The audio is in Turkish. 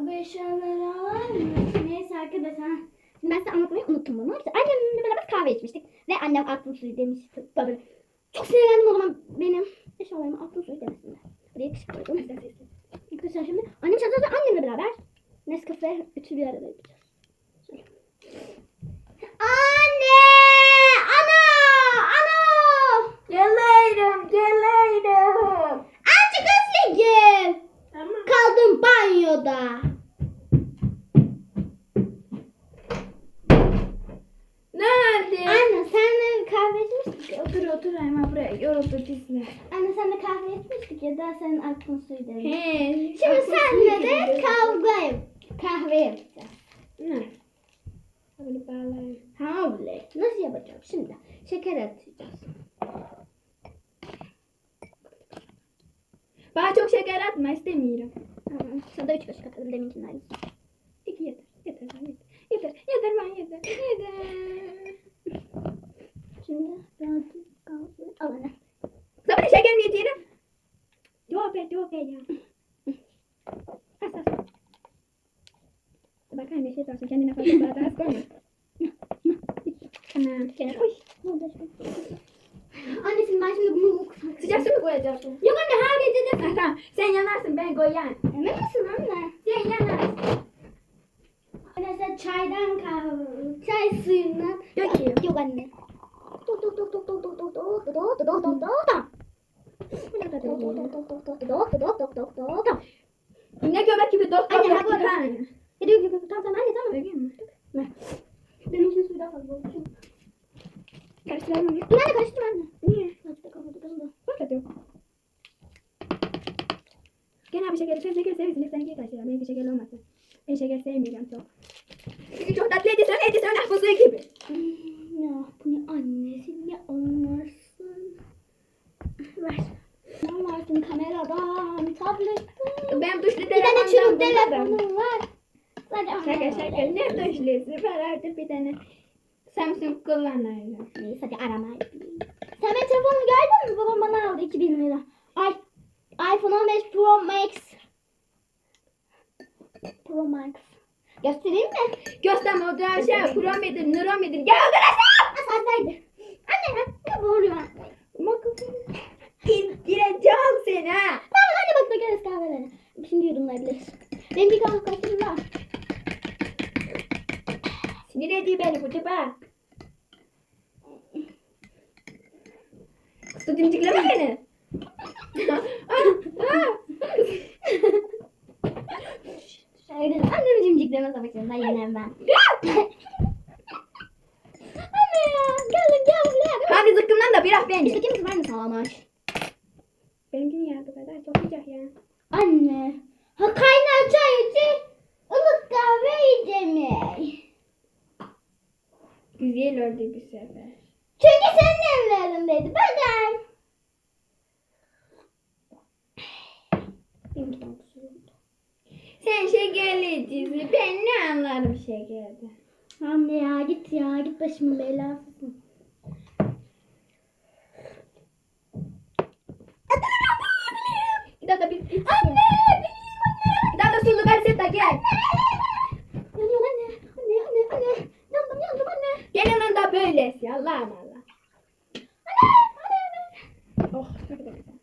Bu eşyaları alar mı? Neyse. Şimdi ben size anlatmayı unuttum bunu. İşte annemle beraber kahve içmiştik. Ve annem aklın suyu demişti. Böyle. Çok sinirlendim o zaman benim eşyalarıma aklın suyu demesinler. Buraya kışık koydum. Arkadaşlar şimdi annem ve annemle beraber Nescafe üçü bir arada yapacağız. Anne! Banyoda. Nerede? Anne senle kahve içmiştik. Otur otur hemen buraya. Yoruldu dizler. Anne senle kahve içmiştik ya da senin aklın suyu demiş. He. Şimdi senle de kavga yap. Kahve yapacağız. Ne? Bunu bağlayayım. Havle. Nasıl yapacağım şimdi? Şeker atacağız. Bana çok şeker atma istemiyorum. Sana da üç kaşık atalım deminkinden. İki yeter. Yeter ben yeter. Yeter. Yeter ben yeter. Yeter. Şimdi birazcık kahve. Al anne. Bir şeker mi yeterim? Cevap et ya. As as. Bakayım bir şey sorsun. Kendine fazla bardağı az koyma. Tamam. Kenara. Koy. Anneciğim ben şimdi bunu Sıcak su mu koyacaksın? Yok anne her gece de. Tamam. Sen yanarsın ben koyarım. Yanarsın anne. Ya yanarsın. Arkadaşlar çaydan kahve. Çay suyundan. Dökeyim. Yok anne. Ne göbek gibi dok dok dok dok anne. Ne diyor gibi tamam tamam anne tamam öyle mi? Benim için suyu daha fazla oldu. Karıştıralım. Bunlarla karıştırma anne. Bir şeker, sen şeker seversin. Seninki karıştıralım. Benimki şeker olmasın. Ben şeker sevmiyorum çok. Çünkü çok tatlı edisyon, edisyon ahbuzu gibi. Hmm, Ya bu ne annesi ne olmasın. Ver. Ne varsın kameradan, tabletten. Ben tuşlu Bir tane telefondan çürük telefonum var. Sadece anne. şaka. Ne tuşlusu? Ben artık bir tane Samsung kullanıyorum. Neyse hadi aramayı. Sen benim telefonumu gördün mü? Babam bana aldı 2000 lira. Ay, iPhone 15 Pro Max. Pro Max. Göstereyim mi? Gösterme o da şey, Pro midir, Nuro midir? Gel arkadaşlar! Asansaydı. Anne ne bağırıyor? İndireceğim seni ha. Tamam hadi bak bakarız kahvelerine. Şimdi yudumlayabiliriz. Benimki kahve kaçırır var. Sinir ediyor beni bu tipa. Kısa dimcikleme beni. Videonun kapatında yenem ben. Anne ya. Gel lan gel buraya. Zıkkımdan da biraz bence. İstekimiz var mı sağlamış? Benimkini yardım eder. Çok sıcak ya. Anne. Ha kaynar çay için ılık kahve içemeyiz. Güzel ördü bir sefer. Çünkü senin evlerindeydi. Bakın. Benim tutam kusurum. Sen şekerleyeceksin. Ben ne anlarım şekerde? Anne ya git ya git başımın belasısın. Dada bir anne Dada sulu ben seta gel. Yanıyor anne. Anne anne anne. Yandım yandım anne. Gelin anda böylesi Allah'ım Allah. Anne anne anne. Oh ne kadar.